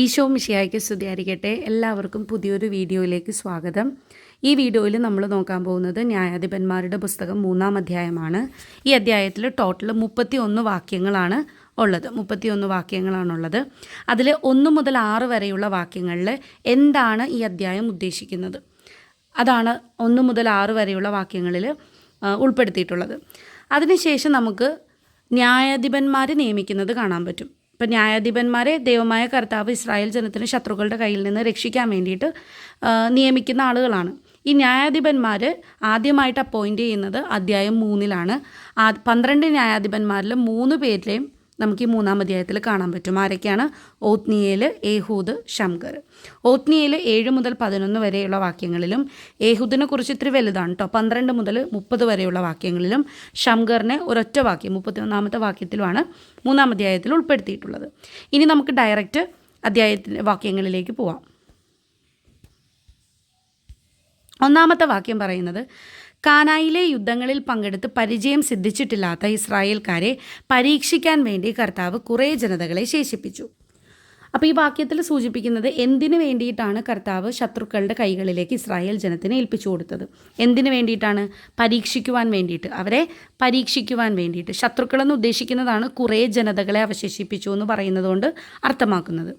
ഈശോ മിഷിയായ്ക്ക് സ്തുതിയായിരിക്കട്ടെ. എല്ലാവർക്കും പുതിയൊരു വീഡിയോയിലേക്ക് സ്വാഗതം. ഈ വീഡിയോയിൽ നമ്മൾ നോക്കാൻ പോകുന്നത് ന്യായാധിപന്മാരുടെ പുസ്തകം മൂന്നാം അധ്യായമാണ്. ഈ അധ്യായത്തിൽ ടോട്ടൽ മുപ്പത്തി ഒന്ന് വാക്യങ്ങളാണ് ഉള്ളത്. മുപ്പത്തിയൊന്ന് വാക്യങ്ങളാണുള്ളത് അതിൽ ഒന്ന് മുതൽ ആറ് വരെയുള്ള വാക്യങ്ങളിൽ എന്താണ് ഈ അധ്യായം ഉദ്ദേശിക്കുന്നത്? അതാണ് ഒന്ന് മുതൽ ആറ് വരെയുള്ള വാക്യങ്ങളിൽ ഉൾപ്പെടുത്തിയിട്ടുള്ളത്. അതിനുശേഷം നമുക്ക് ന്യായാധിപന്മാർ നിയമിക്കുന്നത് കാണാൻ പറ്റും. ഇപ്പം ന്യായാധിപന്മാരെ ദൈവമായ കർത്താവ് ഇസ്രായേൽ ജനത്തിന് ശത്രുക്കളുടെ കയ്യിൽ നിന്ന് രക്ഷിക്കാൻ വേണ്ടിയിട്ട് നിയമിക്കുന്ന ആളുകളാണ്. ഈ ന്യായാധിപന്മാർ ആദ്യമായിട്ട് അപ്പോയിന്റ് ചെയ്യുന്നത് അധ്യായം മൂന്നിലാണ്. ആ പന്ത്രണ്ട് ന്യായാധിപന്മാരിൽ മൂന്ന് പേരിലെയും നമുക്ക് ഈ മൂന്നാം അധ്യായത്തിൽ കാണാൻ പറ്റും. ആരൊക്കെയാണ്? ഓത്നിയേൽ ഏഹൂദ് ഷംഗർ ഓത്നിയേൽ ഏഴ് മുതൽ പതിനൊന്ന് വരെയുള്ള വാക്യങ്ങളിലും ഏഹൂദിനെ കുറിച്ച് ഇത്തിരി വലുതാണ് കേട്ടോ പന്ത്രണ്ട് മുതൽ മുപ്പത് വരെയുള്ള വാക്യങ്ങളിലും ഷംഗറിനെ ഒരൊറ്റ വാക്യം മുപ്പത്തിയൊന്നാമത്തെ വാക്യത്തിലുമാണ് മൂന്നാം അധ്യായത്തിൽ ഉൾപ്പെടുത്തിയിട്ടുള്ളത്. ഇനി നമുക്ക് ഡയറക്റ്റ് അധ്യായത്തിന്റെ വാക്യങ്ങളിലേക്ക് പോവാം. ഒന്നാമത്തെ വാക്യം പറയുന്നത് കാനായിലെ യുദ്ധങ്ങളിൽ പങ്കെടുത്ത് പരിചയം സിദ്ധിച്ചിട്ടില്ലാത്ത ഇസ്രായേൽക്കാരെ പരീക്ഷിക്കാൻ വേണ്ടി കർത്താവ് കുറേ ജനതകളെ ശേഷിപ്പിച്ചു. അപ്പോൾ ഈ വാക്യത്തിൽ സൂചിപ്പിക്കുന്നത് എന്തിനു വേണ്ടിയിട്ടാണ് കർത്താവ് ശത്രുക്കളുടെ കൈകളിലേക്ക് ഇസ്രായേൽ ജനത്തിനെ ഏൽപ്പിച്ചു കൊടുത്തത്? എന്തിനു വേണ്ടിയിട്ടാണ്? പരീക്ഷിക്കുവാൻ വേണ്ടിയിട്ട്. അവരെ പരീക്ഷിക്കുവാൻ വേണ്ടിയിട്ട്. ശത്രുക്കളെന്ന് ഉദ്ദേശിക്കുന്നതാണ് കുറേ ജനതകളെ അവശേഷിപ്പിച്ചു എന്ന് പറയുന്നത് കൊണ്ട് അർത്ഥമാക്കുന്നത്.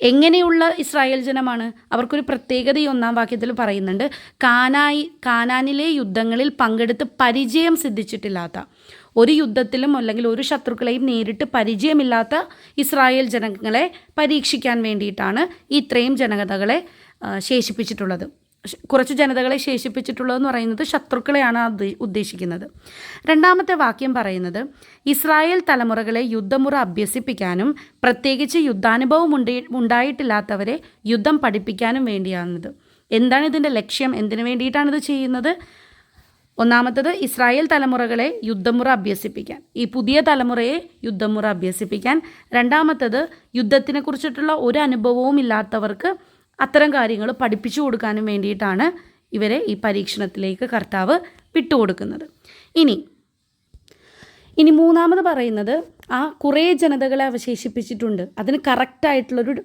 എങ്ങനെയുള്ള ഇസ്രായേൽ ജനമാണ്? അവർക്കൊരു പ്രത്യേകത ഈ ഒന്നാം വാക്യത്തിൽ പറയുന്നുണ്ട്. കാനായി കാനാനിലെ യുദ്ധങ്ങളിൽ പങ്കെടുത്ത് പരിചയം സിദ്ധിച്ചിട്ടില്ലാത്ത ഒരു യുദ്ധത്തിലും അല്ലെങ്കിൽ ഒരു ശത്രുക്കളെയും നേരിട്ട് പരിചയമില്ലാത്ത ഇസ്രായേൽ ജനങ്ങളെ പരീക്ഷിക്കാൻ വേണ്ടിയിട്ടാണ് ഇത്രയും ജനതകളെ ശേഷിപ്പിച്ചിട്ടുള്ളത്. കുറച്ച് ജനതകളെ ശേഷിപ്പിച്ചിട്ടുള്ളതെന്ന് പറയുന്നത് ശത്രുക്കളെയാണ് ഉദ്ദേശിക്കുന്നത്. രണ്ടാമത്തെ വാക്യം പറയുന്നത് ഇസ്രായേൽ തലമുറകളെ യുദ്ധമുറ അഭ്യസിപ്പിക്കാനും പ്രത്യേകിച്ച് യുദ്ധാനുഭവം ഉണ്ടി ഉണ്ടായിട്ടില്ലാത്തവരെ യുദ്ധം പഠിപ്പിക്കാനും വേണ്ടിയാണിത്. എന്താണ് ഇതിന്റെ ലക്ഷ്യം? എന്തിനു വേണ്ടിയിട്ടാണ് ഇത് ചെയ്യുന്നത്? ഒന്നാമത്തത് ഇസ്രായേൽ തലമുറകളെ യുദ്ധമുറ അഭ്യസിപ്പിക്കാൻ. ഈ പുതിയ തലമുറയെ യുദ്ധമുറ അഭ്യസിപ്പിക്കാൻ. രണ്ടാമത്തത് യുദ്ധത്തിനെ കുറിച്ചിട്ടുള്ള ഒരു അനുഭവവും ഇല്ലാത്തവർക്ക് അത്തരം കാര്യങ്ങൾ പഠിപ്പിച്ചു കൊടുക്കാനും വേണ്ടിയിട്ടാണ് ഇവരെ ഈ പരീക്ഷണത്തിലേക്ക് കർത്താവ് വിട്ടുകൊടുക്കുന്നത്. ഇനി ഇനി മൂന്നാമത് പറയുന്നത് ആ കുറേ ജനതകളെ അവശേഷിപ്പിച്ചിട്ടുണ്ട്. അതിന് കറക്റ്റായിട്ടുള്ളൊരു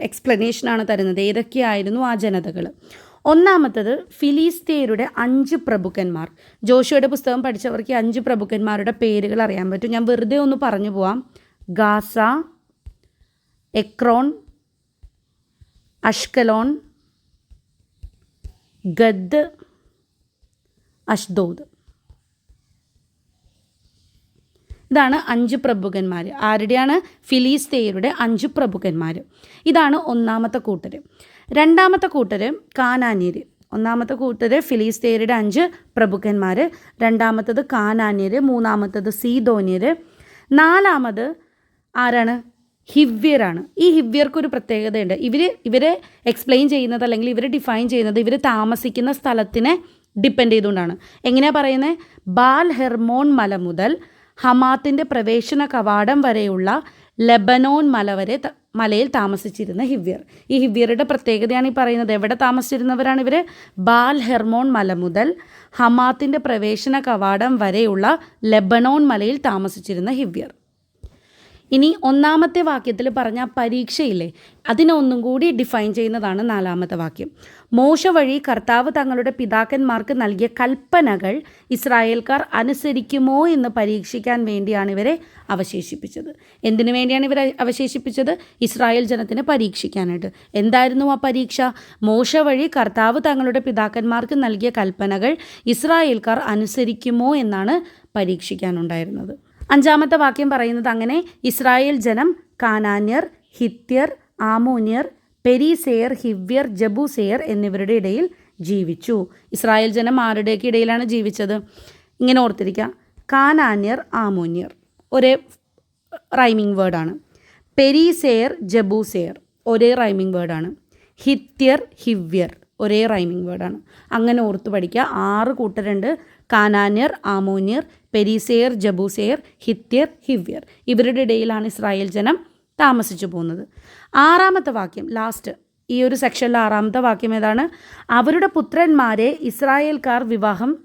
എക്സ്പ്ലനേഷനാണ് തരുന്നത്. ഏതൊക്കെയായിരുന്നു ആ ജനതകൾ ഒന്നാമത്തത് ഫിലിസ്തീയരുടെ അഞ്ച് പ്രഭുക്കന്മാർ. ജോഷിയുടെ പുസ്തകം പഠിച്ചവർക്ക് അഞ്ച് പ്രഭുക്കന്മാരുടെ പേരുകൾ അറിയാൻ പറ്റും. ഞാൻ വെറുതെ ഒന്ന് പറഞ്ഞു പോവാം. Gaza Ekron Ashkelon Gath Ashdod. ഇതാണ് അഞ്ച് പ്രഭുക്കന്മാർ ആരുടെയാണ്? ഫിലിസ്തീയരുടെ അഞ്ച് പ്രഭുക്കന്മാർ ഇതാണ് ഒന്നാമത്തെ കൂട്ടർ രണ്ടാമത്തെ കൂട്ടർ കാനാന്യർ ഒന്നാമത്തെ കൂട്ടർ ഫിലിസ്തീയരുടെ അഞ്ച് പ്രഭുക്കന്മാർ രണ്ടാമത്തത് കാനാന്യർ മൂന്നാമത്തത് സീതോന്യർ നാലാമത് ആരാണ്? ഹിവ്യരാണ്. ഈ ഹിവ്യർക്ക് ഒരു പ്രത്യേകതയുണ്ട്. ഇവർ ഇവരെ എക്സ്പ്ലെയിൻ ചെയ്യുന്നത് അല്ലെങ്കിൽ ഇവർ ഡിഫൈൻ ചെയ്യുന്നത് ഇവർ താമസിക്കുന്ന സ്ഥലത്തിനെ ഡിപ്പെൻഡ് ചെയ്തുകൊണ്ടാണ്. എങ്ങനെയാണ് പറയുന്നത് ബാൽ ഹെർമോൺ മല മുതൽ ഹമാത്തിന്റെ പ്രവേശന കവാടം വരെയുള്ള ലെബനോൻ മല വരെ മലയിൽ താമസിച്ചിരുന്ന ഹിവ്യർ. ഈ ഹിവ്യറുടെ പ്രത്യേകതയാണ് ഈ പറയുന്നത്. എവിടെ താമസിച്ചിരുന്നവരാണ് ഇവർ ബാൽ ഹെർമോൺ മല മുതൽ ഹമാത്തിന്റെ പ്രവേശന കവാടം വരെയുള്ള ലെബനോൺ മലയിൽ താമസിച്ചിരുന്ന ഹിവ്യർ. ഇനി ഒന്നാമത്തെ വാക്യത്തിൽ പറഞ്ഞ പരീക്ഷയില്ലേ അതിനെ ഒന്നും കൂടി ഡിഫൈൻ ചെയ്യുന്നതാണ് നാലാമത്തെ വാക്യം. മോശ വഴി കർത്താവ് തങ്ങളുടെ പിതാക്കന്മാർക്ക് നൽകിയ കൽപ്പനകൾ ഇസ്രായേൽക്കാർ അനുസരിക്കുമോ എന്ന് പരീക്ഷിക്കാൻ വേണ്ടിയാണ് ഇവരെ അവശേഷിപ്പിച്ചത്. എന്തിനു വേണ്ടിയാണ് ഇവരെ അവശേഷിപ്പിച്ചത്? ഇസ്രായേൽ ജനത്തിനെ പരീക്ഷിക്കാനായിട്ട്. എന്തായിരുന്നു ആ പരീക്ഷ? മോശ വഴി കർത്താവ് തങ്ങളുടെ പിതാക്കന്മാർക്ക് നൽകിയ കൽപ്പനകൾ ഇസ്രായേൽക്കാർ അനുസരിക്കുമോ എന്നാണ് പരീക്ഷിക്കാനുണ്ടായിരുന്നത്. അഞ്ചാമത്തെ വാക്യം പറയുന്നത് അങ്ങനെ ഇസ്രായേൽ ജനം കാനാന്യർ ഹിത്യർ ആമോന്യർ പെരീസെയർ ഹിവ്യർ ജബൂസെയർ എന്നിവരുടെ ഇടയിൽ ജീവിച്ചു. ഇസ്രായേൽ ജനം ആരുടെയൊക്കെ ഇടയിലാണ് ജീവിച്ചത്? ഇങ്ങനെ ഓർത്തിരിക്കുക. കാനാന്യർ ആമോന്യർ. ഒരേ റൈമിംഗ് വേർഡാണ്. പെരീസെയർ ജബൂസെയർ. ഒരേ റൈമിംഗ് വേർഡാണ്. ഹിത്യർ ഹിവ്യർ. ഒരേ റൈമിംഗ് വേർഡാണ് അങ്ങനെ ഓർത്ത് പഠിക്കുക. ആറ് കൂട്ടരുണ്ട്. കാനാന്യർ ആമോന്യർ പെരീസെയർ ജബൂസെയർ ഹിത്യർ ഹിവ്യർ. ഇവരുടെ ഇടയിലാണ് ഇസ്രായേൽ ജനം താമസിച്ചു പോകുന്നത്. ആറാമത്തെ വാക്യം ലാസ്റ്റ് ഈ ഒരു സെക്ഷനിലെ ആറാമത്തെ വാക്യം ഏതാണ്? അവരുടെ പുത്രന്മാരെ ഇസ്രായേൽക്കാർ വിവാഹം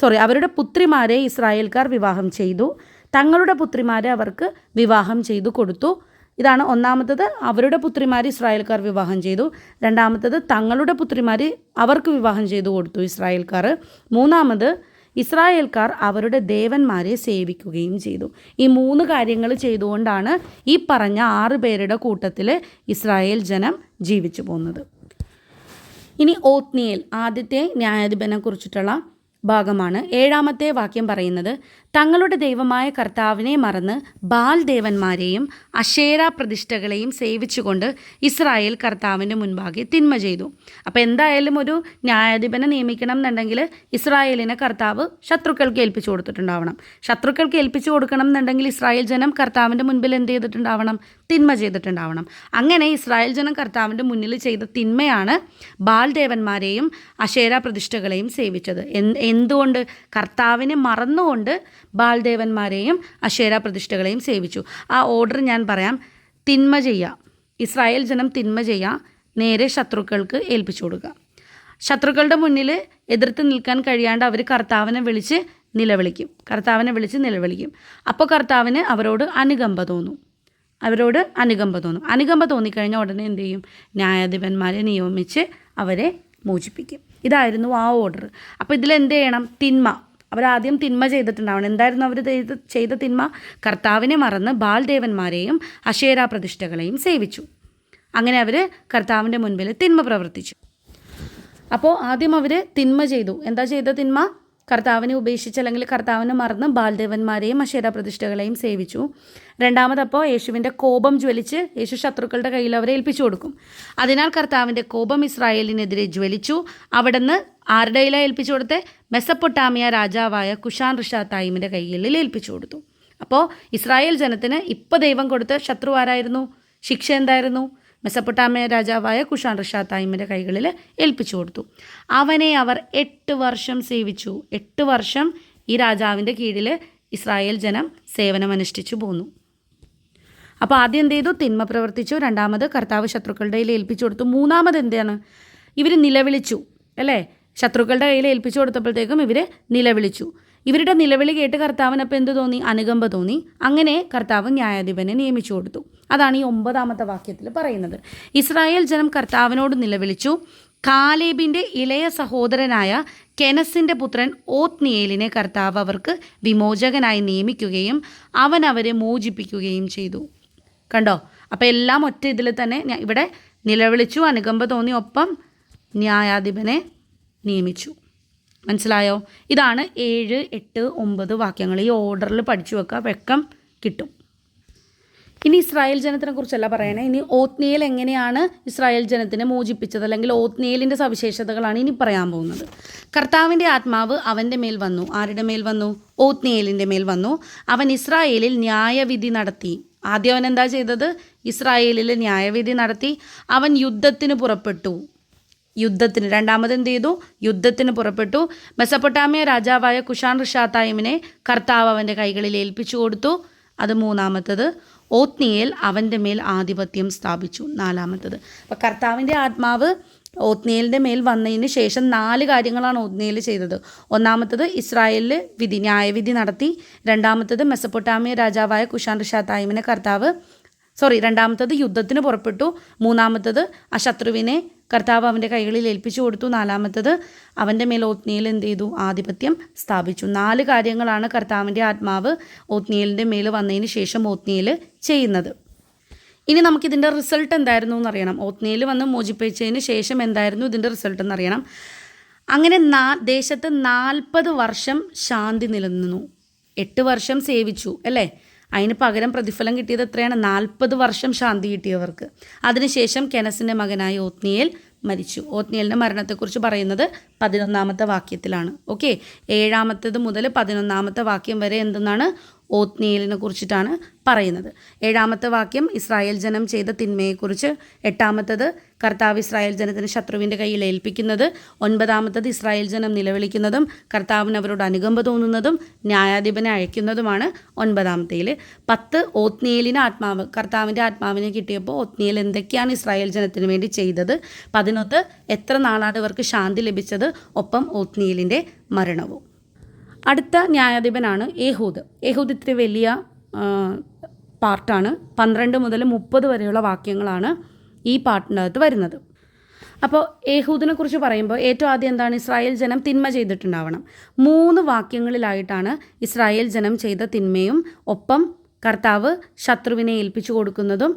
സോറി അവരുടെ പുത്രിമാരെ ഇസ്രായേൽക്കാർ വിവാഹം ചെയ്തു. തങ്ങളുടെ പുത്രിമാരെ അവർക്ക് വിവാഹം ചെയ്തു കൊടുത്തു. ഇതാണ് ഒന്നാമത്തത് അവരുടെ പുത്രിമാർ ഇസ്രായേൽക്കാർ വിവാഹം ചെയ്തു. രണ്ടാമത്തത് തങ്ങളുടെ പുത്രിമാർ അവർക്ക് വിവാഹം ചെയ്തു കൊടുത്തു ഇസ്രായേൽക്കാർ. മൂന്നാമത് ഇസ്രായേൽക്കാർ അവരുടെ ദേവന്മാരെ സേവിക്കുകയും ചെയ്തു. ഈ മൂന്ന് കാര്യങ്ങൾ ചെയ്തുകൊണ്ടാണ് ഈ പറഞ്ഞ ആറ് പേരുടെ കൂട്ടത്തിൽ ഇസ്രായേൽ ജനം ജീവിച്ചു പോകുന്നത്. ഇനി ഓത്നിയൽ ആദ്യത്തെ ന്യായാധിപനെ കുറിച്ചിട്ടുള്ള ഭാഗമാണ്. ഏഴാമത്തെ വാക്യം പറയുന്നത് തങ്ങളുടെ ദൈവമായ കർത്താവിനെ മറന്ന് ബാൽ ദേവന്മാരെയും അശേര പ്രതിഷ്ഠകളെയും സേവിച്ചുകൊണ്ട് ഇസ്രായേൽ കർത്താവിന്റെ മുൻപാകെ തിന്മ ചെയ്തു. അപ്പോൾ എന്തായാലും ഒരു ന്യായാധിപനെ നിയമിക്കണം എന്നുണ്ടെങ്കിൽ ഇസ്രായേലിനെ കർത്താവ് ശത്രുക്കൾക്ക് ഏൽപ്പിച്ചു കൊടുത്തിട്ടുണ്ടാവണം. ശത്രുക്കൾക്ക് ഏൽപ്പിച്ചു കൊടുക്കണം എന്നുണ്ടെങ്കിൽ ഇസ്രായേൽ ജനം കർത്താവിന്റെ മുൻപിൽ എന്ത് ചെയ്തിട്ടുണ്ടാവണം? തിന്മ ചെയ്തിട്ടുണ്ടാവണം. അങ്ങനെ ഇസ്രായേൽ ജനം കർത്താവിന്റെ മുന്നിൽ ചെയ്ത തിന്മയാണ് ബാൽ ദേവന്മാരെയും അശേര പ്രതിഷ്ഠകളെയും സേവിച്ചത് എന്തുകൊണ്ട്? കർത്താവിനെ മറന്നുകൊണ്ട് ബാൽദേവന്മാരെയും അശേര പ്രതിഷ്ഠകളെയും സേവിച്ചു. ആ ഓർഡർ ഞാൻ പറയാം തിന്മ ചെയ്യുക ഇസ്രായേൽ ജനം തിന്മ ചെയ്യുക നേരെ ശത്രുക്കൾക്ക് ഏൽപ്പിച്ചു കൊടുക്കുക. ശത്രുക്കളുടെ മുന്നിൽ എതിർത്ത് നിൽക്കാൻ കഴിയാണ്ട് അവർ കർത്താവിനെ വിളിച്ച് നിലവിളിക്കും. കർത്താവിനെ വിളിച്ച് നിലവിളിക്കും. അപ്പോൾ കർത്താവിന് അവരോട് അനുകമ്പ തോന്നും. അവരോട് അനുകമ്പ തോന്നും. അനുകമ്പ തോന്നിക്കഴിഞ്ഞാൽ ഉടനെ എന്ത് ചെയ്യും? ന്യായാധിപന്മാരെ നിയമിച്ച് അവരെ മോചിപ്പിക്കും. ഇതായിരുന്നു ആ ഓർഡർ അപ്പോൾ ഇതിൽ എന്ത് ചെയ്യണം? തിന്മ. അവരാദ്യം തിന്മ ചെയ്തിട്ടുണ്ടാവണം. എന്തായിരുന്നു അവർ ചെയ്ത ചെയ്ത തിന്മ? കർത്താവിനെ മറന്ന് ബാൽദേവന്മാരെയും അശേരാ പ്രതിഷ്ഠകളെയും സേവിച്ചു. അങ്ങനെ അവർ കർത്താവിന്റെ മുൻപിൽ തിന്മ പ്രവർത്തിച്ചു. അപ്പോൾ ആദ്യം അവർ തിന്മ ചെയ്തു. എന്താ ചെയ്ത തിന്മ? കർത്താവിനെ ഉപേക്ഷിച്ച് അല്ലെങ്കിൽ കർത്താവിനെ മറന്ന് ബാൽദേവന്മാരെയും അശേര പ്രതിഷ്ഠകളെയും സേവിച്ചു. രണ്ടാമതപ്പോൾ യേശുവിന്റെ കോപം ജ്വലിച്ച് യേശു ശത്രുക്കളുടെ കയ്യിൽ അവരെ ഏൽപ്പിച്ചു കൊടുക്കും. അതിനാൽ കർത്താവിന്റെ കോപം ഇസ്രായേലിനെതിരെ ജ്വലിച്ചു. അവിടുന്ന് ആരുടെ കയ്യിലാണ് ഏൽപ്പിച്ചു കൊടുത്തേ? മെസ്സപ്പൊട്ടാമിയ രാജാവായ കുഷാൻ ഋഷാത്തായിമിന്റെ കയ്യിൽ ഏൽപ്പിച്ചു കൊടുത്തു. അപ്പോൾ ഇസ്രായേൽ ജനത്തിന് ഇപ്പോൾ ദൈവം കൊടുത്ത ശത്രു ആരായിരുന്നു? ശിക്ഷ എന്തായിരുന്നു? മെസ്സപ്പൊട്ടാമിയ രാജാവായ കുഷാൻ ഋഷാത്തായിമിന്റെ കൈകളിൽ ഏൽപ്പിച്ചു കൊടുത്തു. അവനെ അവർ എട്ട് വർഷം സേവിച്ചു. എട്ട് വർഷം ഈ രാജാവിന്റെ കീഴിൽ ഇസ്രായേൽ ജനം സേവനമനുഷ്ഠിച്ചു പോന്നു. അപ്പോൾ ആദ്യം എന്ത് ചെയ്തു? തിന്മ പ്രവർത്തിച്ചു. രണ്ടാമത് കർത്താവ് ശത്രുക്കളുടെ ഏൽപ്പിച്ചു കൊടുത്തു. മൂന്നാമത് എന്താണ്? ഇവർ നിലവിളിച്ചു അല്ലേ? ശത്രുക്കളുടെ കയ്യിൽ ഏൽപ്പിച്ചു കൊടുത്തപ്പോഴത്തേക്കും ഇവർ നിലവിളിച്ചു. ഇവരുടെ നിലവിളി കേട്ട് കർത്താവിന് അപ്പോൾ എന്ത് തോന്നി? അനുകമ്പ തോന്നി. അങ്ങനെ കർത്താവ് ന്യായാധിപനെ നിയമിച്ചു കൊടുത്തു. അതാണ് ഈ ഒമ്പതാമത്തെ വാക്യത്തിൽ പറയുന്നത്. ഇസ്രായേൽ ജനം കർത്താവിനോട് നിലവിളിച്ചു കാലേബിന്റെ ഇളയ സഹോദരനായ കെനസിന്റെ പുത്രൻ ഓത്നിയേലിനെ കർത്താവ് അവർക്ക് വിമോചകനായി നിയമിക്കുകയും അവൻ അവരെ മോചിപ്പിക്കുകയും ചെയ്തു. കണ്ടോ? അപ്പോൾ എല്ലാം ഒറ്റ ഇതിൽ തന്നെ ഇവിടെ നിലവിളിച്ചു അനുകമ്പ തോന്നി ഒപ്പം ന്യായാധിപനെ നിയമിച്ചു. മനസ്സിലായോ? ഇതാണ് ഏഴ് എട്ട് ഒമ്പത് വാക്യങ്ങൾ. ഈ ഓർഡറിൽ പഠിച്ചു വെക്കുക. വെക്കം കിട്ടും. ഇനി ഇസ്രായേൽ ജനത്തിനെ കുറിച്ചല്ല പറയണേ. ഇനി ഓത്നിയേൽ എങ്ങനെയാണ് ഇസ്രായേൽ ജനത്തിനെ മോചിപ്പിച്ചത്? അല്ലെങ്കിൽ ഓത്നിയേലിന്റെ സവിശേഷതകളാണ് ഇനി പറയാൻ പോകുന്നത്. കർത്താവിന്റെ ആത്മാവ് അവന്റെ മേൽ വന്നു. ആരുടെ മേൽ വന്നു? ഓത്നിയേലിന്റെ മേൽ വന്നു. അവൻ ഇസ്രായേലിൽ ന്യായവിധി നടത്തി. ആദ്യം അവൻ എന്താ ചെയ്തത്? ഇസ്രായേലിൽ ന്യായവിധി നടത്തി. അവൻ യുദ്ധത്തിന് പുറപ്പെട്ടു. യുദ്ധത്തിന്. രണ്ടാമത് എന്ത് ചെയ്തു? യുദ്ധത്തിന് പുറപ്പെട്ടു. മെസപ്പൊട്ടാമിയ രാജാവായ കുഷാൻ ഋഷാത്തായിമിനെ കർത്താവ് അവന്റെ കൈകളിൽ ഏൽപ്പിച്ചു കൊടുത്തു. അത് മൂന്നാമത്തത്. ഓത്നിയേൽ അവന്റെ മേൽ ആധിപത്യം സ്ഥാപിച്ചു. നാലാമത്തത്. അപ്പോൾ കർത്താവിന്റെ ആത്മാവ് ഓത്നിയേലിന്റെ മേൽ വന്നതിന് ശേഷം നാല് കാര്യങ്ങളാണ് ഓത്നിയേൽ ചെയ്തത്. ഒന്നാമത്തത് ഇസ്രായേലിൽ വിധി ന്യായവിധി നടത്തി. രണ്ടാമത്തത് മെസപ്പൊട്ടാമിയ രാജാവായ കുഷാൻ ഋഷാത്തായിമിനെ കർത്താവ് സോറി രണ്ടാമത്തത് യുദ്ധത്തിന് പുറപ്പെട്ടു. മൂന്നാമത്തത് ആ ശത്രുവിനെ കർത്താവ് അവന്റെ കൈകളിൽ ഏൽപ്പിച്ചു കൊടുത്തു. നാലാമത്തത് അവന്റെ മേൽ ഓത്നിയിൽ എന്ത് ചെയ്തു? ആധിപത്യം സ്ഥാപിച്ചു. നാല് കാര്യങ്ങളാണ് കർത്താവിന്റെ ആത്മാവ് ഓത്നിയലിന്റെ മേൽ വന്നതിന് ശേഷം ഓത്നിയിൽ ചെയ്യുന്നത്. ഇനി നമുക്കിതിന്റെ റിസൾട്ട് എന്തായിരുന്നു എന്നറിയണം. ഓത്നിയിൽ വന്ന് മോചിപ്പിച്ചതിന് ശേഷം എന്തായിരുന്നു ഇതിന്റെ റിസൾട്ട് എന്നറിയണം. അങ്ങനെ നാ ദേശത്ത് നാൽപ്പത് വർഷം ശാന്തി നിലനിന്നു. എട്ട് വർഷം സേവിച്ചു അല്ലേ? അതിന് പകരം പ്രതിഫലം കിട്ടിയത് എത്രയാണ്? നാൽപ്പത് വർഷം ശാന്തി കിട്ടിയവർക്ക്. അതിനുശേഷം കെനസിന്റെ മകനായ ഓത്നിയേൽ മരിച്ചു. ഓത്നിയലിന്റെ മരണത്തെക്കുറിച്ച് പറയുന്നത് പതിനൊന്നാമത്തെ വാക്യത്തിലാണ്. ഓക്കെ? ഏഴാമത്തേത് മുതൽ പതിനൊന്നാമത്തെ വാക്യം വരെ എന്തെന്നാണ്? ഓത്നിയലിനെ കുറിച്ചിട്ടാണ് പറയുന്നത്. ഏഴാമത്തെ വാക്യം ഇസ്രായേൽ ജനം ചെയ്ത തിന്മയെക്കുറിച്ച്. എട്ടാമത്തത് കർത്താവ് ഇസ്രായേൽ ജനത്തിന് ശത്രുവിന്റെ കയ്യിൽ ഏൽപ്പിക്കുന്നത്. ഒൻപതാമത്തത് ഇസ്രായേൽ ജനം നിലവിളിക്കുന്നതും കർത്താവിന് അവരോട് അനുകമ്പ തോന്നുന്നതും ന്യായാധിപനെ അയക്കുന്നതുമാണ് ഒൻപതാമത്തേൽ പത്ത് ഓത്നിയേലിന് ആത്മാവ് കർത്താവിന്റെ ആത്മാവിനെ കിട്ടിയപ്പോൾ ഓത്നിയൽ എന്തൊക്കെയാണ് ഇസ്രായേൽ ജനത്തിന് വേണ്ടി ചെയ്തത്? പതിനൊത്ത് എത്ര നാളാണ് ഇവർക്ക് ശാന്തി ലഭിച്ചത്? ഒപ്പം ഓത്നിയേലിന്റെ മരണവും. അടുത്ത ന്യായാധിപനാണ് ഏഹൂദ്. ഏഹൂദ് ഇത്തിരി വലിയ പാർട്ടാണ്. പന്ത്രണ്ട് മുതൽ മുപ്പത് വരെയുള്ള വാക്യങ്ങളാണ് ഈ പാട്ടിനകത്ത് വരുന്നത്. അപ്പോൾ ഏഹൂദിനെ കുറിച്ച് പറയുമ്പോൾ ഏറ്റവും ആദ്യം എന്താണ്? ഇസ്രായേൽ ജനം തിന്മ ചെയ്തിട്ടുണ്ടാവണം. മൂന്ന് വാക്യങ്ങളിലായിട്ടാണ് ഇസ്രായേൽ ജനം ചെയ്ത തിന്മയും ഒപ്പം കർത്താവ് ശത്രുവിനെ ഏൽപ്പിച്ചു കൊടുക്കുന്നതും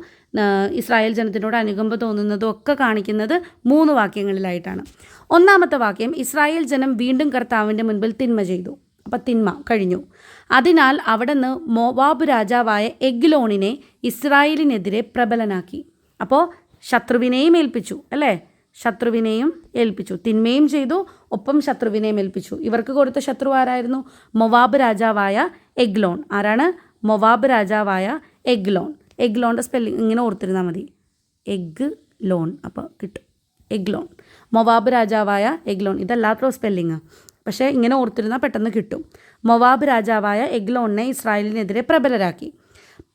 ഇസ്രായേൽ ജനത്തിനോട് അനുകമ്പ തോന്നുന്നതും ഒക്കെ കാണിക്കുന്നത് മൂന്ന് വാക്യങ്ങളിലായിട്ടാണ്. ഒന്നാമത്തെ വാക്യം ഇസ്രായേൽ ജനം വീണ്ടും കർത്താവിന്റെ മുൻപിൽ തിന്മ ചെയ്തു. അപ്പം തിന്മ കഴിഞ്ഞു. അതിനാൽ അവിടുന്ന് മോവാബ് രാജാവായ എഗ്ലോണിനെ ഇസ്രായേലിനെതിരെ പ്രബലനാക്കി. അപ്പോൾ ശത്രുവിനെയും ഏൽപ്പിച്ചു അല്ലേ? ശത്രുവിനെയും ഏൽപ്പിച്ചു തിന്മയും ചെയ്തു ഒപ്പം ശത്രുവിനെയും ഏൽപ്പിച്ചു. ഇവർക്ക് കൊടുത്ത ശത്രു ആരായിരുന്നു? മൊവാബ് രാജാവായ എഗ്ലോൺ. ആരാണ്? മൊവാബ് രാജാവായ എഗ്ലോൺ. എഗ്ലോണിന്റെ സ്പെല്ലിംഗ് ഇങ്ങനെ ഓർത്തിരുന്നാൽ മതി. എഗ് ലോൺ അപ്പോൾ കിട്ടും. എഗ്ലോൺ. മൊവാബ് രാജാവായ എഗ്ലോൺ. ഇതല്ലാത്ത സ്പെല്ലിങ് പക്ഷേ ഇങ്ങനെ ഓർത്തിരുന്നാൽ പെട്ടെന്ന് കിട്ടും. മൊവാബ് രാജാവായ എഗ്ലോണിനെ ഇസ്രായേലിനെതിരെ പ്രബലരാക്കി.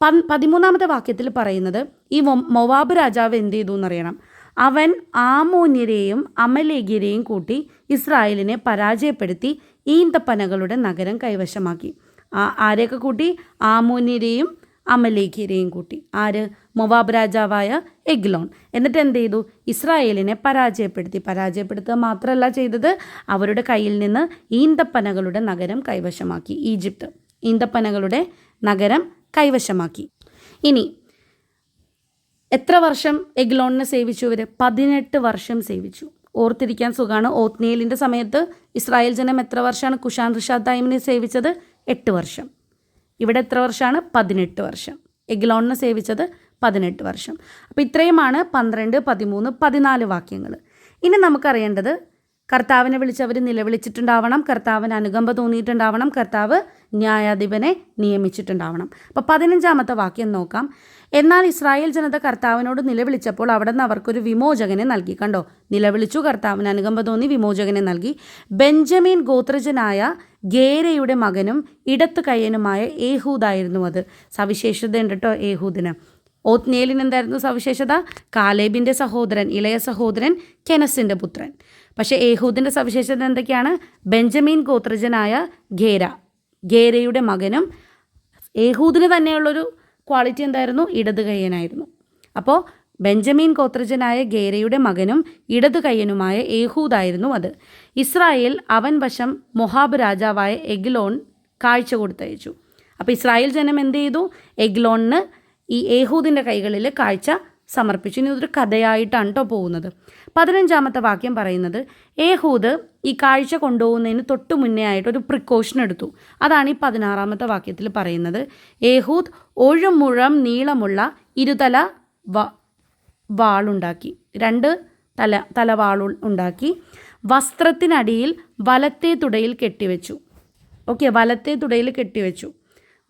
പൻ പതിമൂന്നാമത്തെ വാക്യത്തിൽ പറയുന്നത് ഈ മൊവാബ് രാജാവ് എന്ത് ചെയ്തു എന്നറിയണം. അവൻ ആമോന്യരെയും അമലേഖ്യരെയും കൂട്ടി ഇസ്രായേലിനെ പരാജയപ്പെടുത്തി ഈന്തപ്പനകളുടെ നഗരം കൈവശമാക്കി. ആരെയൊക്കെ കൂട്ടി? ആമോന്യരെയും അമലേഖ്യരെയും കൂട്ടി. ആര്? മൊവാബ് രാജാവായ എഗ്ലോൺ. എന്നിട്ട് എന്ത് ചെയ്തു? ഇസ്രായേലിനെ പരാജയപ്പെടുത്തി. പരാജയപ്പെടുത്തുക മാത്രമല്ല ചെയ്തത് അവരുടെ കയ്യിൽ നിന്ന് ഈന്തപ്പനകളുടെ നഗരം കൈവശമാക്കി. ഈജിപ്ത്. ഈന്തപ്പനകളുടെ നഗരം കൈവശമാക്കി. ഇനി എത്ര വർഷം എഗ്ലോണിനെ സേവിച്ചു ഇവർ പതിനെട്ട് വർഷം സേവിച്ചു. ഓർത്തിരിക്കാൻ സുഖമാണ്. ഓത്നിയലിന്റെ സമയത്ത് ഇസ്രായേൽ ജനം എത്ര വർഷമാണ് കുഷാൻ ദൈമിനെ സേവിച്ചത്? എട്ട് വർഷം. ഇവിടെ എത്ര വർഷമാണ്? പതിനെട്ട് വർഷം. എഗ്ലോണിനെ സേവിച്ചത് പതിനെട്ട് വർഷം. അപ്പോൾ ഇത്രയുമാണ് പന്ത്രണ്ട് പതിമൂന്ന് പതിനാല് വാക്യങ്ങൾ ഇനി നമുക്കറിയേണ്ടത് കർത്താവിനെ വിളിച്ചവർ നിലവിളിച്ചിട്ടുണ്ടാവണം കർത്താവിന് അനുകമ്പ തോന്നിയിട്ടുണ്ടാവണം കർത്താവ് ന്യായാധിപനെ നിയമിച്ചിട്ടുണ്ടാവണം. അപ്പോൾ പതിനഞ്ചാമത്തെ വാക്യം നോക്കാം. എന്നാൽ ഇസ്രായേൽ ജനത കർത്താവിനോട് നിലവിളിച്ചപ്പോൾ അവിടെ നിന്ന് അവർക്കൊരു വിമോചകനെ നൽകി. കണ്ടോ? നിലവിളിച്ചു കർത്താവിന് അനുകമ്പ തോന്നി വിമോചകനെ നൽകി. ബെഞ്ചമിൻ ഗോത്രജനായ ഗേരയുടെ മകനും ഇടത്ത് കയ്യനുമായ ഏഹൂദായിരുന്നു അത്. സവിശേഷത ഉണ്ട് കേട്ടോ ഏഹൂദിന്. ഓത്നേലിന് എന്തായിരുന്നു സവിശേഷത? കാലേബിന്റെ സഹോദരൻ ഇളയ സഹോദരൻ കെനസിന്റെ പുത്രൻ. പക്ഷേ ഏഹൂദിന്റെ സവിശേഷത എന്തൊക്കെയാണ്? ബെഞ്ചമിൻ ഗോത്രജനായ ഗേര. ഗേരയുടെ മകനും ഏഹൂദിന് തന്നെയുള്ളൊരു ക്വാളിറ്റി എന്തായിരുന്നു? ഇടത് കയ്യനായിരുന്നു. അപ്പോൾ ബെഞ്ചമിൻ കോത്രജനായ ഗേരയുടെ മകനും ഇടത് കയ്യനുമായ ഏഹൂദായിരുന്നു അത്. ഇസ്രായേൽ അവൻ വശം മൊഹാബ് രാജാവായ എഗ്ലോൺ കാഴ്ച കൊടുത്തയച്ചു. അപ്പോൾ ഇസ്രായേൽ ജനം എന്ത് ചെയ്തു? എഗ്ലോണിന് ഈ ഏഹൂദിന്റെ കൈകളിൽ കാഴ്ച സമർപ്പിച്ചു. ഇനി ഇതൊരു കഥയായിട്ടാണ് കേട്ടോ പോകുന്നത്. പതിനഞ്ചാമത്തെ വാക്യം പറയുന്നത് ഏഹൂദ് ഈ കാഴ്ച കൊണ്ടുപോകുന്നതിന് തൊട്ട് മുന്നേ ആയിട്ട് ഒരു പ്രിക്കോഷൻ എടുത്തു. അതാണ് ഈ പതിനാറാമത്തെ വാക്യത്തിൽ പറയുന്നത്. ഏഹൂദ് ഒഴുമുഴം നീളമുള്ള ഇരുതല വ വാളുണ്ടാക്കി. രണ്ട് തല തലവാളു ഉണ്ടാക്കി. വസ്ത്രത്തിനടിയിൽ വലത്തെ തുടയിൽ കെട്ടിവെച്ചു. ഓക്കെ വലത്തെ തുടയിൽ കെട്ടിവെച്ചു.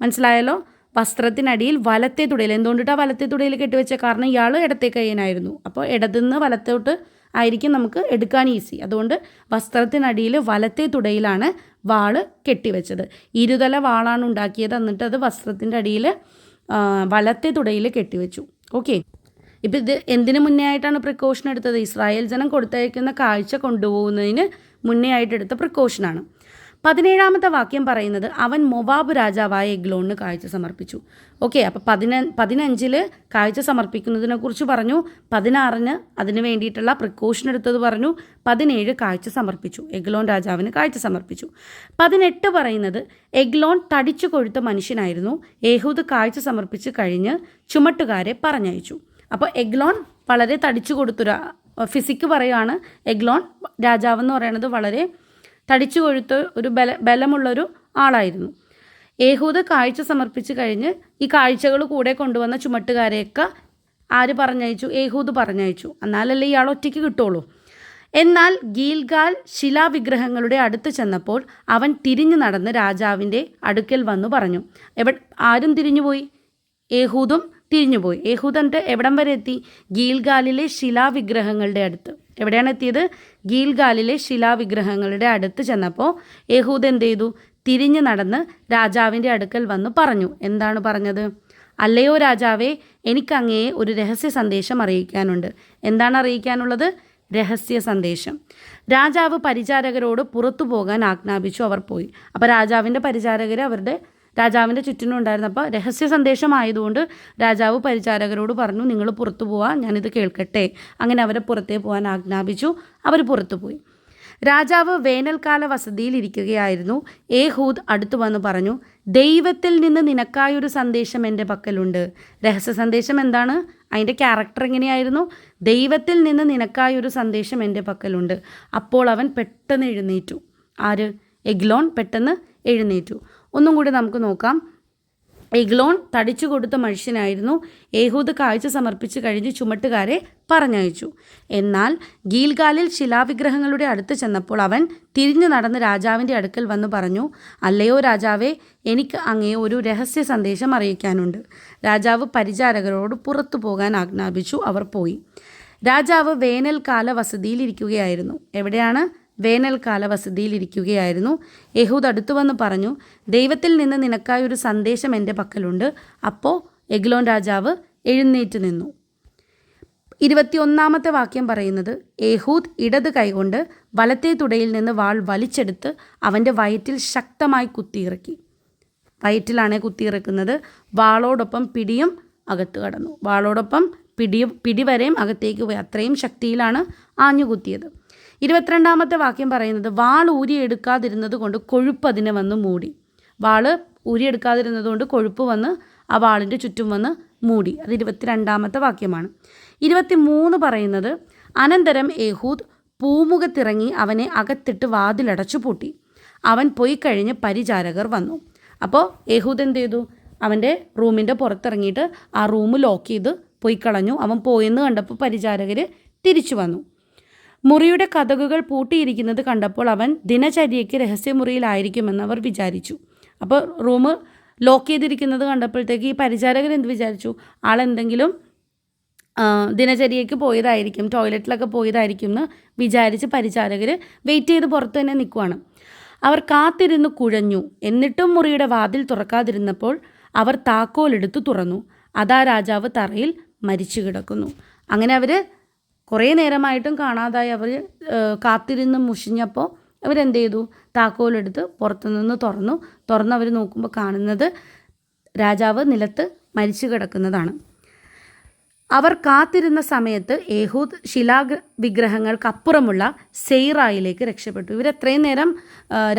മനസ്സിലായല്ലോ? വസ്ത്രത്തിനടിയിൽ വലത്തെ തുടയിൽ എന്തുകൊണ്ടിട്ടാണ് വലത്തെ തുടയിൽ കെട്ടിവെച്ച കാരണം ഇയാൾ ഇടത്തെ കയ്യനായിരുന്നു അപ്പോൾ ഇടതുനിന്ന് വലത്തോട്ട് ആയിരിക്കും നമുക്ക് എടുക്കാൻ ഈസി. അതുകൊണ്ട് വസ്ത്രത്തിനടിയിൽ വലത്തെ തുടയിലാണ് വാൾ കെട്ടിവെച്ചത് ഇരുതല വാളാണ് ഉണ്ടാക്കിയത്. എന്നിട്ട് അത് വസ്ത്രത്തിന്റെ അടിയിൽ വലത്തെ തുടയിൽ കെട്ടിവെച്ചു ഓക്കെ? ഇപ്പം ഇത് എന്തിനു മുന്നേ ആയിട്ടാണ് പ്രിക്കോഷൻ എടുത്തത്? ഇസ്രായേൽ ജനം കൊടുത്തയക്കുന്ന കാഴ്ച കൊണ്ടുപോകുന്നതിന് മുന്നേ ആയിട്ട് എടുത്ത പ്രിക്കോഷനാണ്. പതിനേഴാമത്തെ വാക്യം പറയുന്നത് അവൻ മൊവാബ് രാജാവായ എഗ്ലോണിന് കാഴ്ച സമർപ്പിച്ചു. ഓക്കെ അപ്പോൾ പതിന പതിനഞ്ചിൽ കാഴ്ച സമർപ്പിക്കുന്നതിനെക്കുറിച്ച് പറഞ്ഞു പതിനാറിന് അതിന് വേണ്ടിയിട്ടുള്ള പ്രിക്കോഷൻ എടുത്തത് പറഞ്ഞു പതിനേഴ് കാഴ്ച സമർപ്പിച്ചു എഗ്ലോൺ രാജാവിന് കാഴ്ച സമർപ്പിച്ചു. പതിനെട്ട് പറയുന്നത് എഗ്ലോൺ തടിച്ചു കൊഴുത്ത മനുഷ്യനായിരുന്നു ഏഹൂദ് കാഴ്ച സമർപ്പിച്ച് കഴിഞ്ഞ് ചുമട്ടുകാരെ പറഞ്ഞയച്ചു. അപ്പോൾ എഗ്ലോൺ വളരെ തടിച്ചു കൊടുത്തൊരു ഫിസിക്ക് പറയുകയാണ് എഗ്ലോൺ രാജാവെന്ന് പറയുന്നത് വളരെ തടിച്ചു കൊഴുത്ത ഒരു ബല ബലമുള്ളൊരു ആളായിരുന്നു. ഏഹൂദ് കാഴ്ച സമർപ്പിച്ച് കഴിഞ്ഞ് ഈ കാഴ്ചകൾ കൂടെ കൊണ്ടുവന്ന ചുമട്ടുകാരെയൊക്കെ ആര് പറഞ്ഞയച്ചു? ഏഹൂദ് പറഞ്ഞയച്ചു. എന്നാലല്ലേ ഇയാൾ ഒറ്റയ്ക്ക് കിട്ടുള്ളൂ. എന്നാൽ ഗീൽഗാൽ ശിലാവിഗ്രഹങ്ങളുടെ അടുത്ത് ചെന്നപ്പോൾ അവൻ തിരിഞ്ഞു നടന്ന് രാജാവിന്റെ അടുക്കൽ വന്നു പറഞ്ഞു. എവിടെ ആരും തിരിഞ്ഞുപോയി? ഏഹൂദും തിരിഞ്ഞുപോയി. യഹൂദന്റെ എവിടം വരെ എത്തി? ഗീൽഗാലിലെ ശിലാവിഗ്രഹങ്ങളുടെ അടുത്ത്. എവിടെയാണ് എത്തിയത്? ഗീൽഗാലിലെ ശിലാവിഗ്രഹങ്ങളുടെ അടുത്ത് ചെന്നപ്പോൾ യഹൂദ് എന്ത് ചെയ്തു? തിരിഞ്ഞു നടന്ന് രാജാവിന്റെ അടുക്കൽ വന്ന് പറഞ്ഞു. എന്താണ് പറഞ്ഞത്? അല്ലയോ രാജാവേ എനിക്കങ്ങയെ ഒരു രഹസ്യ സന്ദേശം അറിയിക്കാനുണ്ട്. എന്താണ് അറിയിക്കാനുള്ളത്? രഹസ്യ സന്ദേശം. രാജാവ് പരിചാരകരോട് പുറത്തു പോകാൻ ആജ്ഞാപിച്ചു. അവർ പോയി. അപ്പോൾ രാജാവിന്റെ പരിചാരകർ അവരുടെ രാജാവിന്റെ ചുറ്റിനും ഉണ്ടായിരുന്നപ്പോൾ രഹസ്യ സന്ദേശമായതുകൊണ്ട് രാജാവ് പരിചാരകരോട് പറഞ്ഞു നിങ്ങൾ പുറത്തു പോവാ ഞാനിത് കേൾക്കട്ടെ. അങ്ങനെ അവരെ പുറത്തേ പോകാൻ ആജ്ഞാപിച്ചു. അവർ പുറത്തു പോയി. രാജാവ് വേനൽക്കാല വസതിയിൽ ഇരിക്കുകയായിരുന്നു. ഏഹൂദ് അടുത്തു വന്ന് പറഞ്ഞു ദൈവത്തിൽ നിന്ന് നിനക്കായൊരു സന്ദേശം എന്റെ പക്കലുണ്ട്. രഹസ്യ സന്ദേശം എന്താണ്? അതിന്റെ ക്യാരക്ടർ എങ്ങനെയായിരുന്നു? ദൈവത്തിൽ നിന്ന് നിനക്കായൊരു സന്ദേശം എന്റെ പക്കലുണ്ട്. അപ്പോൾ അവൻ പെട്ടെന്ന് എഴുന്നേറ്റു. ആര്? എഗ്ലോൺ പെട്ടെന്ന് എഴുന്നേറ്റു. ഒന്നും കൂടി നമുക്ക് നോക്കാം. എഗ്ലോൺ തടിച്ചു കൊടുത്ത മനുഷ്യനായിരുന്നു. ഏഹൂദ് കാഴ്ച സമർപ്പിച്ച് കഴിഞ്ഞ് ചുമട്ടുകാരെ പറഞ്ഞയച്ചു. എന്നാൽ ഗീൽഗാലിൽ ശിലാവിഗ്രഹങ്ങളുടെ അടുത്ത് ചെന്നപ്പോൾ അവൻ തിരിഞ്ഞു നടന്ന് രാജാവിന്റെ അടുക്കൽ വന്നു പറഞ്ഞു അല്ലയോ രാജാവേ എനിക്ക് അങ്ങേ ഒരു രഹസ്യ സന്ദേശം അറിയിക്കാനുണ്ട്. രാജാവ് പരിചാരകരോട് പുറത്തു പോകാൻ ആജ്ഞാപിച്ചു അവർ പോയി. രാജാവ് വേനൽക്കാല വസതിയിലിരിക്കുകയായിരുന്നു എവിടെയാണ്? വേനൽക്കാല വസതിയിലിരിക്കുകയായിരുന്നു യഹൂദ് അടുത്തു വന്ന് പറഞ്ഞു ദൈവത്തിൽ നിന്ന് നിനക്കായി ഒരു സന്ദേശം എന്റെ പക്കലുണ്ട്. അപ്പോൾ എഗ്ലോൻ രാജാവ് എഴുന്നേറ്റ് നിന്നു. ഇരുപത്തിയൊന്നാമത്തെ വാക്യം പറയുന്നത് യഹൂദ് ഇടത് കൈകൊണ്ട് വലത്തെ തുടയിൽ നിന്ന് വാൾ വലിച്ചെടുത്ത് അവന്റെ വയറ്റിൽ ശക്തമായി കുത്തിയിറക്കി. വയറ്റിലാണ് കുത്തിയിറക്കുന്നത്. വാളോടൊപ്പം പിടിയും അകത്ത് കടന്നു. വാളോടൊപ്പം പിടിയും പിടിവരെയും അകത്തേക്ക് പോയി. അത്രയും ശക്തിയിലാണ് ആഞ്ഞു കുത്തിയത് ഇരുപത്തിരണ്ടാമത്തെ വാക്യം പറയുന്നത് വാൾ ഊരിയെടുക്കാതിരുന്നത് കൊണ്ട് കൊഴുപ്പ് അതിനെ വന്ന് മൂടി. വാൾ ഊരിയെടുക്കാതിരുന്നത് കൊണ്ട് കൊഴുപ്പ് വന്ന് ആ വാളിന്റെ ചുറ്റും വന്ന് മൂടി. അത് ഇരുപത്തിരണ്ടാമത്തെ വാക്യമാണ്. ഇരുപത്തി മൂന്ന് പറയുന്നത് അനന്തരം യഹൂദ് പൂമുഖത്തിറങ്ങി അവനെ അകത്തിട്ട് വാതിലടച്ചു പൂട്ടി. അവൻ പോയി കഴിഞ്ഞ് പരിചാരകർ വന്നു. അപ്പോൾ യഹൂദ് എന്ത് ചെയ്തു? അവന്റെ റൂമിന്റെ പുറത്തിറങ്ങിയിട്ട് ആ റൂം ലോക്ക് ചെയ്ത് പോയി കളഞ്ഞു. അവൻ പോയെന്ന് കണ്ടപ്പോൾ പരിചാരകർ തിരിച്ചു വന്നു. മുറിയുടെ കഥകുകൾ പൂട്ടിയിരിക്കുന്നത് കണ്ടപ്പോൾ അവൻ ദിനചര്യയ്ക്ക് രഹസ്യമുറിയിലായിരിക്കുമെന്ന് അവർ വിചാരിച്ചു. അപ്പോൾ റൂം ലോക്ക് ചെയ്തിരിക്കുന്നത് കണ്ടപ്പോഴത്തേക്ക് ഈ പരിചാരകൻ എന്ത് വിചാരിച്ചു? ആളെന്തെങ്കിലും ദിനചര്യയ്ക്ക് പോയതായിരിക്കും ടോയ്ലറ്റിലൊക്കെ പോയതായിരിക്കും എന്ന് വിചാരിച്ച് പരിചാരകർ വെയിറ്റ് ചെയ്ത് പുറത്ത് തന്നെ നിൽക്കുവാണ്. അവർ കാത്തിരുന്ന് കുഴഞ്ഞു. എന്നിട്ടും മുറിയുടെ വാതിൽ തുറക്കാതിരുന്നപ്പോൾ അവർ താക്കോലെടുത്ത് തുറന്നു. അതാ രാജാവ് തറയിൽ മരിച്ചു കിടക്കുന്നു. അങ്ങനെ അവർ കുറേ നേരമായിട്ടും കാണാതായി അവർ കാത്തിരുന്ന് മുഷിഞ്ഞപ്പോൾ അവരെന്ത് ചെയ്തു താക്കോലെടുത്ത് പുറത്തുനിന്ന് തുറന്നു. തുറന്ന് അവർ നോക്കുമ്പോൾ കാണുന്നത് രാജാവ് നിലത്ത് മരിച്ചു കിടക്കുന്നതാണ്. അവർ കാത്തിരുന്ന സമയത്ത് ഏഹൂദ് ശിലാ വിഗ്രഹങ്ങൾക്കപ്പുറമുള്ള സെയ്റായിലേക്ക് രക്ഷപ്പെട്ടു. ഇവരെത്രയും നേരം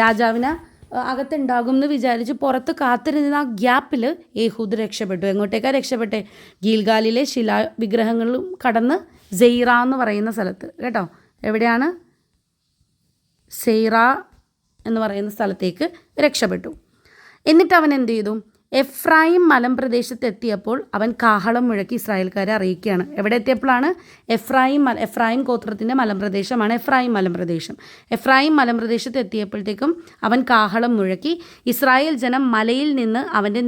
രാജാവിനെ അകത്തുണ്ടാകും എന്ന് വിചാരിച്ച് പുറത്ത് കാത്തിരുന്ന ആ ഗ്യാപ്പിൽ യേഹൂദ് രക്ഷപ്പെട്ടു. എങ്ങോട്ടേക്കാ രക്ഷപ്പെട്ടെ? ഗീൽഗാലിലെ ശിലാ വിഗ്രഹങ്ങളും കടന്ന് സെയ്റ എന്ന് പറയുന്ന സ്ഥലത്ത്. കേട്ടോ? എവിടെയാണ്? സെയ്റ എന്ന് പറയുന്ന സ്ഥലത്തേക്ക് രക്ഷപ്പെട്ടു. എന്നിട്ട് അവൻ എന്ത് ചെയ്തു? എഫ്രായിം മലമ്പ്രദേശത്ത് എത്തിയപ്പോൾ അവൻ കാഹളം മുഴക്കി ഇസ്രായേൽക്കാരെ അറിയിക്കുകയാണ്. എവിടെ എത്തിയപ്പോഴാണ് എഫ്രായിം മല എഫ്രായിം ഗോത്രത്തിന്റെ മലമ്പ്രദേശമാണ് എഫ്രായിം മലമ്പ്രദേശം എഫ്രായിം മലമ്പ്രദേശത്ത് എത്തിയപ്പോഴത്തേക്കും അവൻ കാഹളം മുഴക്കി ഇസ്രായേൽ ജനം മലയിൽ നിന്ന് അവന്റെ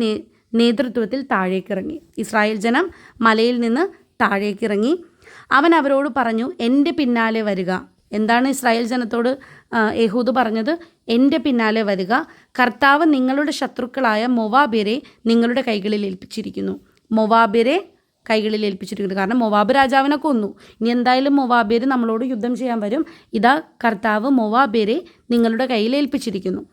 നേതൃത്വത്തിൽ താഴേക്കിറങ്ങി. ഇസ്രായേൽ ജനം മലയിൽ നിന്ന് താഴേക്കിറങ്ങി. അവൻ അവരോട് പറഞ്ഞു എന്റെ പിന്നാലെ വരിക. എന്താണ് ഇസ്രായേൽ ജനത്തോട് യഹൂദ് പറഞ്ഞത് എന്റെ പിന്നാലെ വരിക. കർത്താവ് നിങ്ങളുടെ ശത്രുക്കളായ മൊവാബിരെ നിങ്ങളുടെ കൈകളിൽ ഏൽപ്പിച്ചിരിക്കുന്നു. മൊവാബിരെ കൈകളിൽ ഏൽപ്പിച്ചിരിക്കുന്നു. കാരണം മൊവാബ് രാജാവിനെ കൊന്നു. ഇനി എന്തായാലും മൊവാബേര് നമ്മളോട് യുദ്ധം ചെയ്യാൻ വരും. ഇതാ കർത്താവ് മൊവാബേരെ നിങ്ങളുടെ കയ്യിൽ ഏൽപ്പിച്ചിരിക്കുന്നു.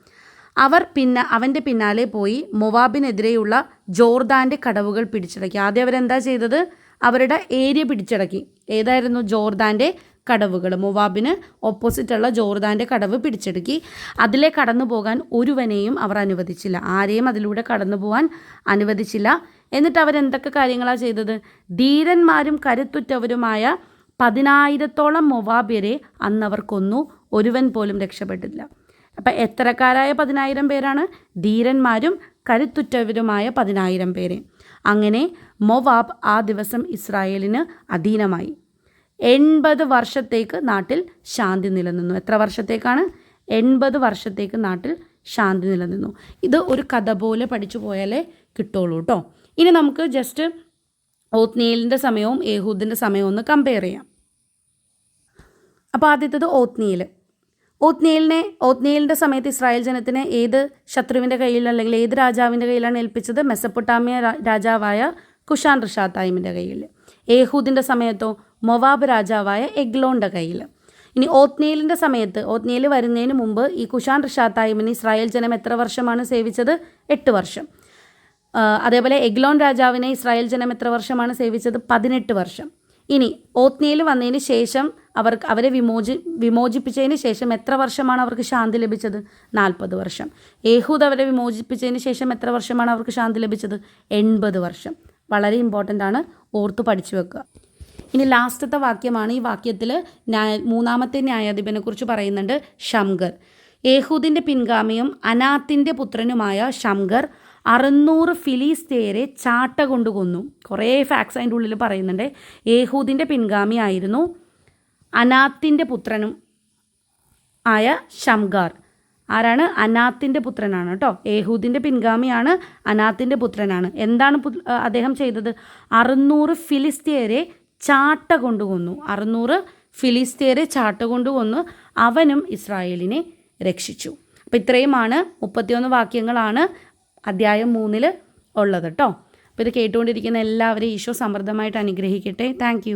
അവർ പിന്നെ അവന്റെ പിന്നാലെ പോയി മൊവാബിനെതിരെയുള്ള ജോർദാന്റെ കടവുകൾ പിടിച്ചടക്കി. ആദ്യം അവരെന്താ ചെയ്തത്? അവരുടെ ഏരിയ പിടിച്ചടക്കി. ഏതായിരുന്നു? ജോർദാന്റെ കടവുകൾ മൊവാബിന് ഓപ്പോസിറ്റുള്ള ജോർദാന്റെ കടവ് പിടിച്ചെടുക്കി. അതിലെ കടന്നു പോകാൻ ഒരുവനെയും അവർ അനുവദിച്ചില്ല. ആരെയും അതിലൂടെ കടന്നു പോകാൻ അനുവദിച്ചില്ല. എന്നിട്ട് അവരെന്തൊക്കെ കാര്യങ്ങളാണ് ചെയ്തത്? ധീരന്മാരും കരുത്തുറ്റവരുമായ പതിനായിരത്തോളം മൊവാബിയരെ അന്നവർ കൊന്നു. ഒരുവൻ പോലും രക്ഷപ്പെട്ടില്ല. അപ്പം എത്രക്കാരായ പതിനായിരം പേരാണ്? ധീരന്മാരും കരുത്തുറ്റവരുമായ പതിനായിരം പേരെ. അങ്ങനെ മൊവാബ് ആ ദിവസം ഇസ്രായേലിന് അധീനമായി. എൺപത് വർഷത്തേക്ക് നാട്ടിൽ ശാന്തി നിലനിന്നു. എത്ര വർഷത്തേക്കാണ്? എൺപത് വർഷത്തേക്ക് നാട്ടിൽ ശാന്തി നിലനിന്നു. ഇത് ഒരു കഥ പോലെ പഠിച്ചു പോയാലേ കിട്ടുള്ളൂ കേട്ടോ ഇനി നമുക്ക് ജസ്റ്റ് ഓത്നിയലിന്റെ സമയവും ഏഹൂദിന്റെ സമയവും ഒന്ന് കമ്പയർ ചെയ്യാം. അപ്പോൾ ആദ്യത്തേത് ഓത്നിയൽ ഓത്നിയലിനെ ഓത്നിയലിന്റെ സമയത്ത് ഇസ്രായേൽ ജനത്തിനെ ഏത് ശത്രുവിന്റെ കയ്യിൽ അല്ലെങ്കിൽ ഏത് രാജാവിന്റെ കയ്യിലാണ് ഏൽപ്പിച്ചത്? മെസ്സപ്പൊട്ടാമിയ രാജാവായ കുഷാൻ റിഷാത്തായിമിന്റെ കയ്യിൽ. ഏഹൂദിന്റെ സമയത്തോ മൊവാബ് രാജാവായ എഗ്ലോണിന്റെ കയ്യിൽ. ഇനി ഓത്നേലിന്റെ സമയത്ത് ഓത്നേൽ വരുന്നതിന് മുമ്പ് ഈ കുഷാൻ റിഷാത്തായിമിന് ഇസ്രായേൽ ജനം എത്ര വർഷമാണ് സേവിച്ചത്? എട്ട് വർഷം. അതേപോലെ എഗ്ലോൺ രാജാവിനെ ഇസ്രായേൽ ജനം എത്ര വർഷമാണ് സേവിച്ചത്? പതിനെട്ട് വർഷം. ഇനി ഓത്നേൽ വന്നതിന് ശേഷം അവർക്ക് അവരെ വിമോചി വിമോചിപ്പിച്ചതിന് ശേഷം എത്ര വർഷമാണ് അവർക്ക് ശാന്തി ലഭിച്ചത്? നാൽപ്പത് വർഷം. ഏഹൂദ് അവരെ വിമോചിപ്പിച്ചതിന് ശേഷം എത്ര വർഷമാണ് അവർക്ക് ശാന്തി ലഭിച്ചത്? എൺപത് വർഷം. വളരെ ഇമ്പോർട്ടന്റ് ആണ് ഓർത്ത് പഠിച്ചു വെക്കുക. ഇനി ലാസ്റ്റത്തെ വാക്യമാണ് ഈ വാക്യത്തിൽ ന്യായ മൂന്നാമത്തെ ന്യായാധിപനെ കുറിച്ച് പറയുന്നുണ്ട് ഷംഗർ ഏഹൂദിന്റെ പിൻഗാമിയും അനാത്തിന്റെ പുത്രനുമായ ഷംഗർ അറുന്നൂറ് ഫിലിസ്തീയരെ ചാട്ട കൊണ്ട് കൊന്നു. കുറേ ഫാക്ട്സ് അതിന്റെ ഉള്ളിൽ പറയുന്നുണ്ട്. യേഹൂദിന്റെ പിൻഗാമി ആയിരുന്നു അനാത്തിന്റെ പുത്രനും ആയ ഷംഗാർ ആരാണ്? അനാത്തിന്റെ പുത്രനാണ് കേട്ടോ. ഏഹൂദിന്റെ പിൻഗാമിയാണ് അനാത്തിന്റെ പുത്രനാണ്. എന്താണ് അദ്ദേഹം ചെയ്തത്? അറുന്നൂറ് ഫിലിസ്തീയരെ ചാട്ട കൊണ്ട് കൊന്നു. അറുന്നൂറ് ഫിലിസ്തീനെ ചാട്ട കൊണ്ട് കൊന്നു. അവനും ഇസ്രായേലിനെ രക്ഷിച്ചു. അപ്പോൾ ഇത്രയുമാണ് മുപ്പത്തിയൊന്ന് വാക്യങ്ങളാണ് അധ്യായം മൂന്നിൽ ഉള്ളത് കേട്ടോ അപ്പോൾ ഇത് കേട്ടുകൊണ്ടിരിക്കുന്ന എല്ലാവരെയും ഈശോ സമൃദ്ധമായിട്ട് അനുഗ്രഹിക്കട്ടെ. താങ്ക്